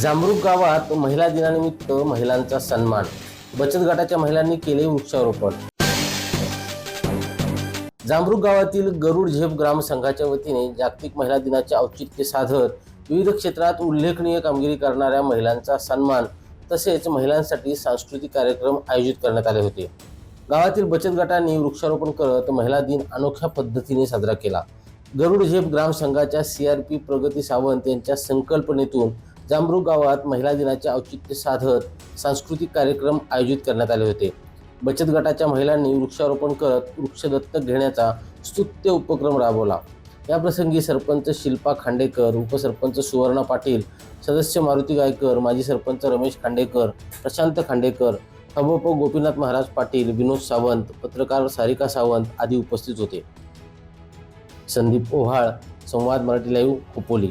जांभरूक गावात महिला दिनानिमित्त महिलांचा सन्मान. बचत गटाच्या महिलांनी केले वृक्षारोपण. जांभरूक गावातील गरुड झेप ग्रामसंघाच्या वतीने जागतिक महिला दिनाचे औचित्य साधत विविध क्षेत्रात उल्लेखनीय कामगिरी करणाऱ्या महिलांचा सन्मान तसेच महिलांसाठी सांस्कृतिक कार्यक्रम आयोजित करण्यात आले होते. गावातील बचत गटांनी वृक्षारोपण करत महिला दिन अनोख्या पद्धतीने साजरा केला. गरुड झेप ग्रामसंघाच्या सी आर पी प्रगती सावंत यांच्या संकल्पनेतून जांभरूक गावात महिला दिनाचे औचित्य साधत सांस्कृतिक कार्यक्रम आयोजित करण्यात आले होते. बचत गटाच्या महिलांनी वृक्षारोपण करत वृक्ष दत्तक घेण्याचा स्तुत्य उपक्रम राबवला. याप्रसंगी सरपंच शिल्पा खांडेकर उपसरपंच सुवर्णा पाटील सदस्य मारुती गायकर माजी सरपंच रमेश खांडेकर प्रशांत खांडेकर हबप गोपीनाथ महाराज पाटील विनोद सावंत पत्रकार सारिका सावंत आदी उपस्थित होते. संदीप ओहाळ संवाद मराठी लाईव्ह खोपोली.